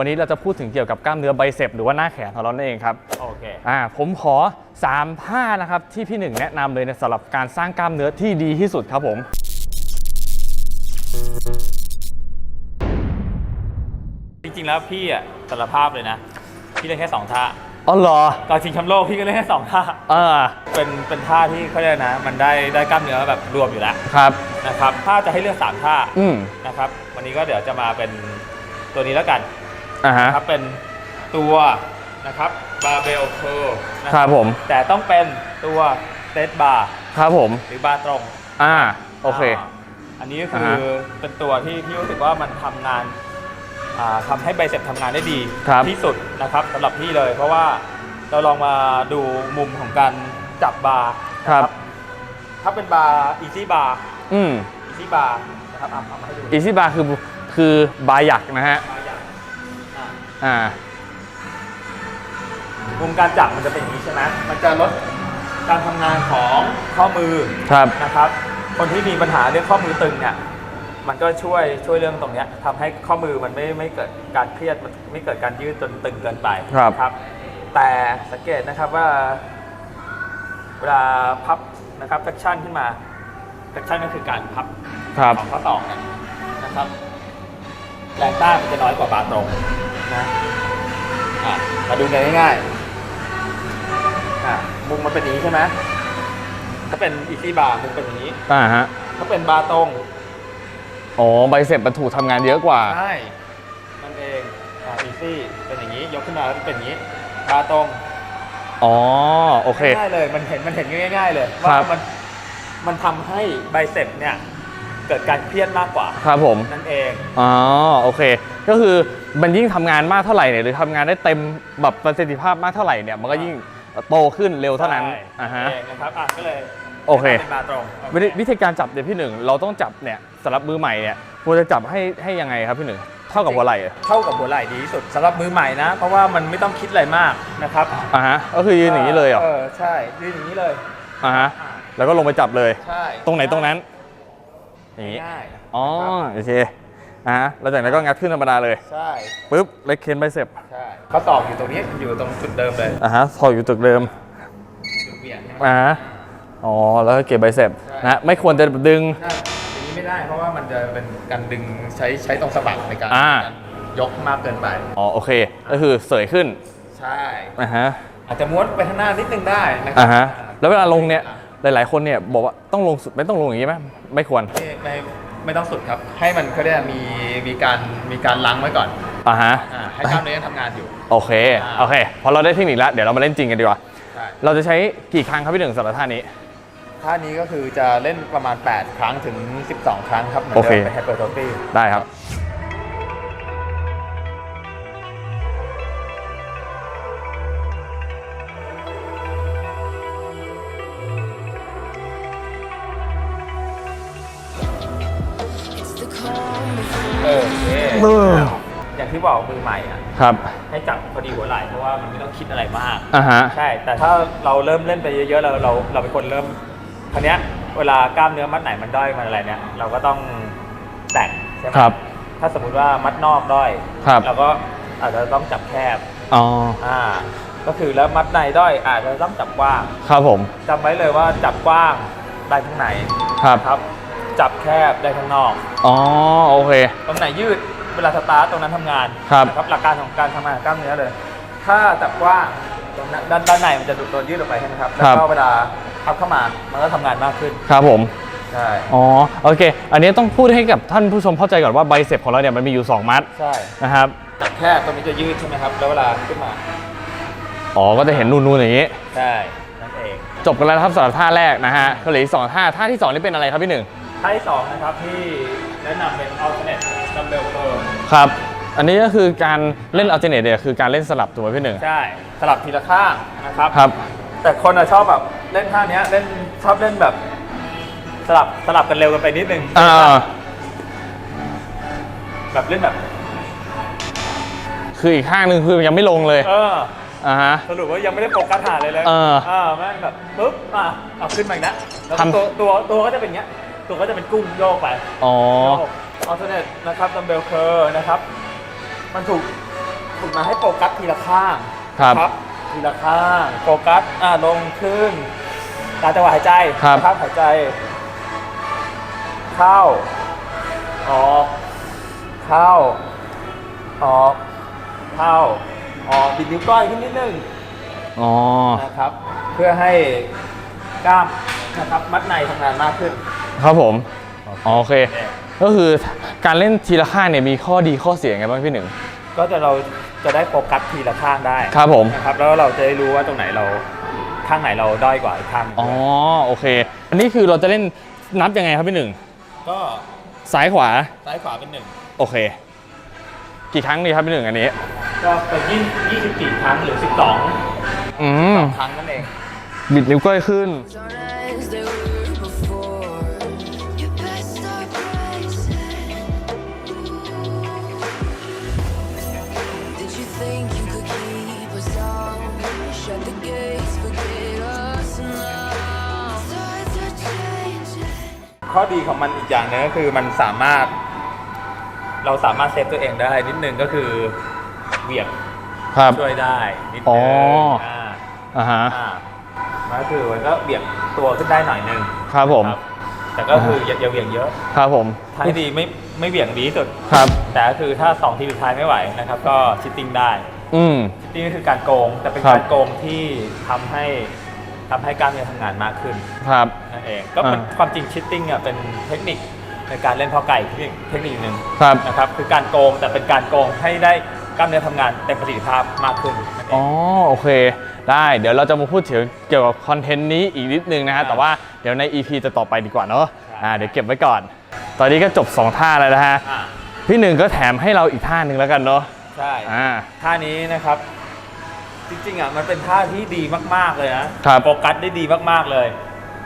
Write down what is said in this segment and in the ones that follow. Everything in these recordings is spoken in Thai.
วันนี้เราจะพูดถึงเกี่ยวกับกล้ามเนื้อไบเซปหรือว่าหน้าแขนของเรานั่นเองครับโอเคอ่าผมขอ 3 ท่านะครับที่พี่หนึ่งแนะนำเลยนะสำหรับการสร้างกล้ามเนื้อที่ดีที่สุดครับผม จริงๆแล้วพี่อะสารภาพเลยนะ พี่เล่นแค่สองท่าอ๋อเหรอตอนชิงแชมป์โลกพี่ก็เล่นแค่สองท่าเออเป็นเป็นท่าที่เขาเรียกนะ มันได้ได้กล้ามเนื้อแบบรวมอยู่แล้วครับนะครับถ้าจะให้เลือกสามท่าอืมนะครับ วันนี้ก็เดี๋ยวจะมาเป็นตัวนี้แล้วกัน อ่าฮะ นะครับเป็นตัวนะครับบาร์เบลเคิร์นะคครัรับบผม แต่ต้องเป็นตัวเซตบาร์ครับผม หรือบาร์ตรงอ่า โอเคาอันนี้ก็คือฮะเป็นตัวที่พี่รู้สึกว่ามันทำงานอ่าทำให้ไบเซ็ปทำงานได้ดีครับ ที่สุดนะครับสำหรับพี่เลย เพราะว่าเราลองมาดูมุมของการจับบาร์ครับนะถ้าเป็นบาร์อีซี่บาร์อืมอีซี่บาร์นะครับเอาเอามาให้ดูอีซี่บาร์คือคือบาร์หยักนะฮะ บาร์ อย่างอะอ่า มุมการจับมันจะเป็นอย่างนี้ใช่ไหมมันจะลดการทำงานของข้อมือครับ นะครับ คนที่มีปัญหาเรื่องข้อมือตึงเนี่ย มันก็ช่วยช่วยเรื่องตรงเนี้ยทำให้ข้อมือมันไม่ไม่เกิดการเครียดมันไม่เกิดการยืดจนตึงเกินไปครับครับ แต่สังเกตนะครับว่า เวลาพับนะครับ traction ขึ้นมา traction ก็คือการพับ ครับ ของข้อศอกเนี่ยนะครับแรงต้านมันจะน้อยกว่าบาร์ตรงนะ อะมาดูกันง่ายๆอะมุมมันเป็นอย่างนี้ใช่ไหมถ้าเป็นอีซี่บาร์มุมเป็นอย่างนี้ อ่าฮะ ถ้าเป็นบาร์ตรง อ๋อไบเซปมันถูกทำงานเยอะกว่า ใช่มันเองอ่าอีซี่เป็นอย่างนี้ ยกขึ้นมาแล้วเป็นอย่างนี้ บาร์ตรงอ๋อ โอเค ง่ายๆเลย มันเห็นมันเห็นง่ายๆเลย ครัว่าบ มันมันทำให้ไบเซ็ปเนี่ย เกิดการเครียดมากกว่าครับผมนั่นเองอ๋อโอเค ก็คือมันยิ่งทำงานมากเท่าไหร่เนี่ยหรือทำงานได้เต็มแบบประสิทธิภาพมากเท่าไหร่เนี่ยมันก็ยิ่งโตขึ้นเร็วเท่านั้นใช่อ่าฮะเองนะครับอะก็เลยโอเคเป็นบาร์ตรงวิธีวิธีการจับเนี่ยพี่หนึ่งเราต้องจับเนี่ยสำหรับมือใหม่เนี่ยควรจะจับให้ให้ยังไงครับพี่หนึ่งเท่ากับหัวไหล่เหรอเท่ากับหัวไหล่ดีที่สุดสำหรับมือใหม่นะ เพราะว่ามันไม่ต้องคิดอะไรมากนะครับอ่าฮะก็คือยืนอย่างนี้เลยเหรอเออใช่ยืนอย่างนี้เลยอ่าฮะอะแล้วก็ลงไปจับเลยใช่ตรงไหนตรงนั้น อย่างนี้ง่ายอ๋อนะครับโอเคอ่าฮะแล้วจากนั้นก็งัดขึ้นธรรมดาเลยใช่ปุ๊บเล็กเคนไบเซปใช่ข้อศอกอยู่ตรงนี้อยู่ตรงจุดเดิมเลยอ่าฮะพออยู่ตึกเดิมจุดเบี่ยงใช่ไหม อ่าฮะอ๋อแล้วก็เก็บไบเซปใช่นะฮะไม่ควรจะดึง ใช่อย่างนี้ไม่ได้เพราะว่ามันจะเป็นการดึงใช้ใช้ตรงสะบักในการอ่า การยกมากเกินไปอ๋อโอเค ก็คือเสยขึ้นใช่อ่าฮะอาจจะม้วนไปข้างหน้านิดนึงได้นะครัอ่าฮะแล้วเวลาลงเนี่ย หลาย ๆ คนเนี่ยบอกว่าต้องลงสุดไม่ต้องลงอย่างนี้ไหมไม่ควรไม่ไม่ไม่ต้องสุดครับ ให้มันเขาเรียกมีมีการมีการล้างไว้ก่อนอ่าฮะอ่าให้กล้ามเนื้อยังทำงานอยู่ โอเคอ่าโอเคพอเราได้เทคนิคแล้วเดี๋ยวเรามาเล่นจริงกันดีกว่าใช่ เราจะใช้กี่ครั้งครับพี่หนึ่งสำหรับท่านี้ ท่านี้ก็คือจะเล่นประมาณ 8 ครั้งถึง 12 ครั้งครับ เหมือนโอเดิเค มเป็นไฮเปอร์โทฟีได้ครับ เออโอเคอย่างที่บอกมือใหม่อะครับ ให้จับพอดีหัวไหล่เพราะว่ามันไม่ต้องคิดอะไรมากอ่าฮะใช่ แต่ถ้าเราเริ่มเล่นไปเยอะๆเราเราเราเป็นคนเริ่มคราวเนี้ยเวลากล้ามเนื้อมัดไหนมันด้อยมันอะไรเนี่ยเราก็ต้องแต่งใช่ไหมครับ ถ้าสมมุติว่ามัดนอกด้อยครับเราก็อาจจะต้องจับแคบอ๋ออ่าก็คือแล้วมัดในด้อยอาจจะต้องจับกว้างครับผมจำไว้เลยว่าจับกว้างได้ทั้งไหนครับครับ จับแคบได้ทั้งนอก อ๋อโอเค ตรงไหนยืดเวลาสตาร์ทตรงนั้นทำงานครับ นะครับหลักการของการทำงานของกล้ามเนื้อเลย ถ้าจับกว้างตรงนั้นด้านด้านในมันจะโดนยืดออกไปใช่ไหมครับ แล้วก็เวลาพับเข้ามามันก็ทำงานมากขึ้นครับผม ใช่อ๋อโอเค อันนี้ต้องพูดให้กับท่านผู้ชมเข้าใจก่อนว่าไบเซปของเราเนี่ยมันมีอยู่ 2 มัดใช่นะครับ จับแคบตรงนี้จะยืดใช่ไหมครับ แล้วเวลาขึ้นมาอ๋อ ก็จะเห็นนูนๆอย่างนี้ ใช่นั่นเอง จบกันแล้วนะครับสำหรับท่าแรกนะฮะก็เหลืออีกสองท่า ท่าที่สองนี่เป็นอะไรครับพี่หนึ่ง ท่าที่สองนะครับที่แนะนำเป็น alternate dumbbell curl ครับ อันนี้ก็คือการเล่นอัลเทอร์เนทเนี่ยคือการเล่นสลับถูกไหมพี่หนึ่ง ใช่ สลับทีละข้างนะครับครับ แต่คนอะชอบแบบเล่นท่าเนี้ยเล่นชอบเล่นแบบสลับสลับกันเร็วกันไปนิดนึงอ่า แบบเล่นแบบ คืออีกข้างหนึ่งคือยังไม่ลงเลย เออ อ่าฮะ สรุปว่ายังไม่ได้โฟกัสหาเลยเลยเออแม่งแบบปุ๊บอะเอาขึ้นมาอีกแล้วแล้วทำ ตัวตัวตัวก็จะเป็นอย่างเงี้ย ตัวก็จะเป็นกุ้งโยกไปอ๋อโยกอัลเทอร์เนทนะครับดัมเบลเคอร์นะครับ มันถูกฝึกมาให้โฟกัสทีละข้างครับนะทีละข้างโฟกัสอ่าลงขึ้นตามจังหวะหายใจครับ นะครับหายใจ เข้า ออก เข้า ออก เข้า ออกบิดนิ้วก้อยขึ้นนิดนึง อ๋อ นะครับเพื่อให้กล้ามนะครับมัดในทำงานมากขึ้น ครับผมอ๋อโอเคเนี่ยก็คือการเล่นทีละข้างเนี่ยมีข้อดีข้อเสียไงบ้างพี่หนึ่ง ก็จะเราจะได้โฟกัสทีละข้างได้ครับผม นะครับแล้วเราจะได้รู้ว่าตรงไหนเราข้างไหนเราด้อยกว่าอีกข้างหนึ่งอ๋อโอเค อันนี้คือเราจะเล่นนับยังไงครับพี่หนึ่ง ก็ซ้ายขวา ซ้ายขวาเป็นหนึ่งโอเค กี่ครั้งดีครับพี่หนึ่งอันนี้ ก็เป็นยี่ยี่สิบสี่ครั้งหรือสิบสองอืม ครั้งนั่นเองบิดนิ้วก้อยขึ้น Aren't ข้อดีของมันอีกอย่างหนึงก็คือมันสามารถ เราสามารถเซฟตัวเองได้นิดนึงก็คือเหวี่ยงครับ ช่วยได้นิดอ๋นึองอ่าอ่าฮะ อ่ามันก็คือมันก็เบี่ยงตัวขึ้นได้หน่อยนึงครับผม ครับแต่ก็คืออย่าอย่าเบี่ยงเยอะครับผมทางที่ดีไม่ไม่เบี่ยงดีที่สุด ครับ แต่ก็คือถ้าสองทีสุดท้ายไม่ไหวนะครับ ก็ชิตติ้งได้อืม ชิตติ้งก็คือการโกง แต่เป็นครับ การโกงที่ทำให้ ทำให้กล้ามเนื้อทำงานมากขึ้นครับ นั่นเอง ก็เป็นอ่า ความจริงชิตติ้งอะเป็นเทคนิคในการเล่นเพาะไก่เทคนิคเทคนิคหนึ่งครับ นะครับคือการโกงแต่เป็นการโกงให้ได้กล้ามเนื้อทำงานเต็มประสิทธิภาพมากขึ้นนั่นเองอ๋อโอเค ได้เดี๋ยวเราจะมาพูดถึงเกี่ยวกับคอนเทนต์นี้อีกนิดนึงนะฮะครับแต่ว่าเดี๋ยวใน EP จะต่อไปดีกว่าเนาะครับอ่าเดี๋ยวเก็บไว้ก่อน ตอนนี้ก็จบ 2 ท่าแล้วนะฮะอ่าพี่หนึ่งก็แถมให้เราอีกท่าหนึ่งแล้วกันเนาะใช่ อ่า ท่านี้นะครับ จริงๆอะมันเป็นท่าที่ดีมากๆเลยนะครับโฟกัสได้ดีมากๆเลย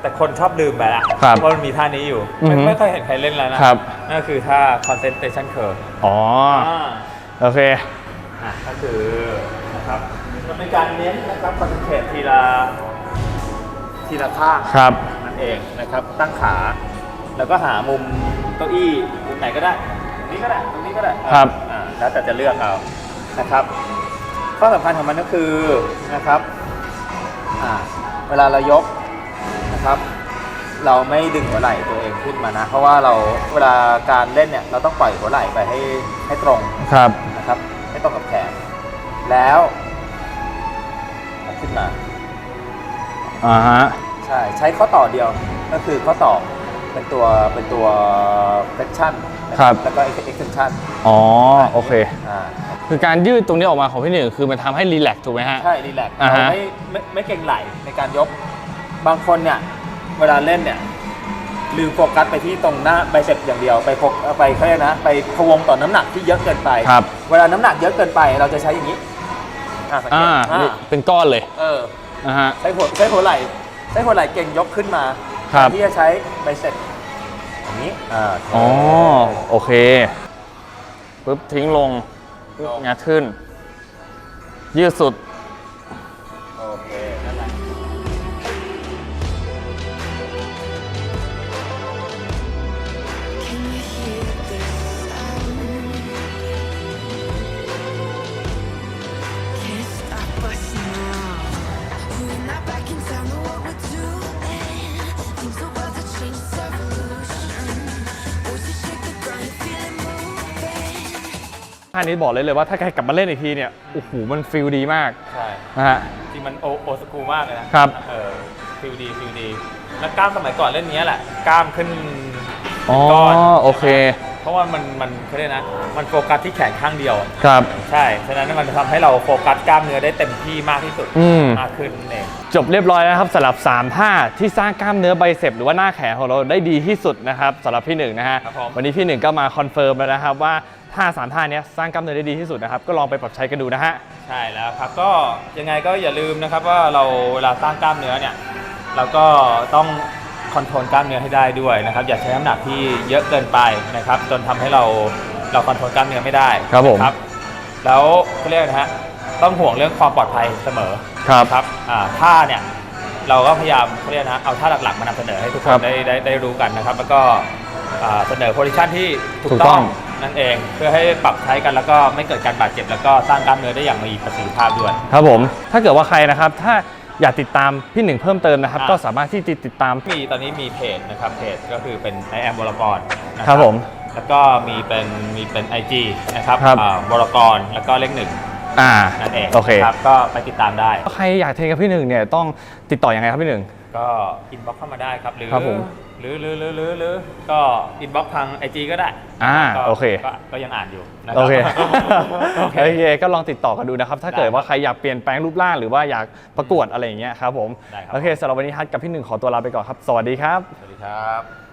แต่คนชอบลืมไปละครับเพราะมันมีท่านี้อยู่อือฮึไม่ไม่ค่อยเห็นใครเล่นแล้วนะครับ นั่นก็คือท่า concentration curve อ๋ออ่า โอเค อะก็คือนะครับมันเป็นการเน้นนะครับ concentrate ทีละทีละข้างครับ นั่นเองนะครับตั้งขา แล้วก็หามุมเก้าอี้มุมไหนก็ได้ตรงนี้ก็ได้ตรงนี้ก็ได้ครับ อ่าแล้วแต่จะเลือกเอานะครับ ข้อสำคัญของมันก็คือนะครับอ่าเวลาเรายกนะครับ เราไม่ดึงหัวไหล่ตัวเองขึ้นมานะ เพราะว่าเราเวลาการเล่นเนี่ยเราต้องปล่อยหัวไหล่ไปให้ให้ตรงครับนะครับ ให้ตรงกับแขนแล้วเอาขึ้นมาอ่าฮะใช่ใช้ข้อต่อเดียวก็คือข้อต่อเป็นตัวเป็นตัว flexion นะครับแล้วก็ extension อ๋อโอเคอ่า คือการยืดตรงนี้ออกมาของพี่หนึ่งคือมันทำให้รีแลกซ์ถูกไหมฮะ ใช่รีแลกซ์อ่าเราฮะ ไม่ไม่ไม่เก่งไหลในการยก บางคนเนี่ย เวลาเล่นเนี่ย ลืมโฟกัสไปที่ตรงหน้าไบเซ็ปอย่างเดียวไปโฟกไปเขาเรียกนะ ไปพะวงต่อน้ำหนักที่เยอะเกินไป ครับเวลาน้ำหนักเยอะเกินไป เราจะใช้อย่างนี้อ่าสังเกอ่าตอ่านี่เป็นก้อนเลยเออนะฮะ ใช้หัวใช้หัวไหล่ใช้หัวไหล่เก่งยกขึ้นมาครับแทนที่จะใช้ไบเซ็ปอย่างนี้อ่าอ๋อโอเคปุ๊บทิ้งลงปุ๊บ งัดขึ้น ยืดสุด ท่านี้บอกเลยเลยว่าถ้าใครกลับมาเล่นอีกทีเนี่ยโอ้โหมันฟิลดีมากใช่นะฮะ จริงมันโอโอสกูมากเลยนะครับ เออฟิลดีฟิลดี แล้วกล้ามสมัยก่อนเล่นเนี้ยแหละ กล้ามขึ้นอ๋อก้อนโอเคเพราะว่ามันมันเขาเรียกนะ มันโฟกัสที่แขนข้างเดียว ครับ ใช่ ฉะนั้นมันทำให้เราโฟกัสกล้ามเนื้อได้เต็มที่มากที่สุดอืม มากขึ้นนั่นเอง จบเรียบร้อยแล้วนะครับสำหรับ 3 ท่าที่สร้างกล้ามเนื้อไบเซปหรือว่าหน้าแขนของเราได้ดีที่สุดนะครับสำหรับพี่หนึ่งนะฮะครับผม วันนี้พี่หนึ่งก็มาคอนเฟิร์มแล้วนะครับว่า ท่าสามท่าเนี้ยสร้างกล้ามเนื้อได้ดีที่สุดนะครับ ก็ลองไปปรับใช้กันดูนะฮะ ใช่แล้วครับก็ยังไงก็อย่าลืมนะครับว่าเราเวลาสร้างกล้ามเนื้อเนี่ยเราก็ต้องคอนโทรลกล้ามเนื้อให้ได้ด้วยนะครับอย่าใช้น้ำหนักที่เยอะเกินไปนะครับจนทำให้เราเราคอนโทรลกล้ามเนื้อไม่ได้ครับผมนะแล้วเขาเรียกนะฮะต้องห่วงเรื่องความปลอดภัยเสมอครับครับอ่าท่าเนี่ยเราก็พยายามเขาเรียกนะเอาท่าหลักๆมานำเสนอให้ทุกคครันบได้ได้ได้รู้กันนะครับ แล้วก็อ่าเสนอโพซิชันที่ถูถูกกต้ต้อองง นั่นเอง เพื่อให้ปรับใช้กันแล้วก็ไม่เกิดการบาดเจ็บ แล้วก็สร้างกล้ามเนื้อได้อย่างมีประสิทธิภาพด้วย ครับผม ถ้าเกิดว่าใครนะครับ ถ้าอยากติดตามพี่หนึ่งเพิ่มเติมนะครับ อ่าก็สามารถที่จะติดตาม มีตอนนี้มีเพจนะครับเพจก็คือเป็นไอแอมวรกรนะคครัรับบผม แล้วก็มีเป็นมีเป็น IG นะครับครับ อ่าวรกรแล้วก็เลขหนึ่งอ่านั่นเองโอเค ครับก็ไปติดตามได้ ใครอยากเทรนกับพี่หนึ่งเนี่ยต้องติดต่ออยังไงครับพี่หนึ่ง ก็อินบ็อกเข้ามาได้ครับ หรือครับผม หรือหรือหรือหรือหรือก็อินบ็อกทาง IG ก็ได้อ่าก็โอเค ก็ก็ยังอ่านอยู่นะรับ โอเค โอเค โอเค ก็ลองติดต่อกันดูนะครับ ถ้าเกิดได้ว่าใครอยากเปลี่ยนแปลงรูปร่างหรือว่าอยากประกวดอะไรอย่างเงี้ยครับผม ได้ครับ โอเคสำหรับวันนี้ฮัทกับพี่หนึ่งขอตัวลาไปก่อนครับ สวัสดีครับ สวัสดีครับ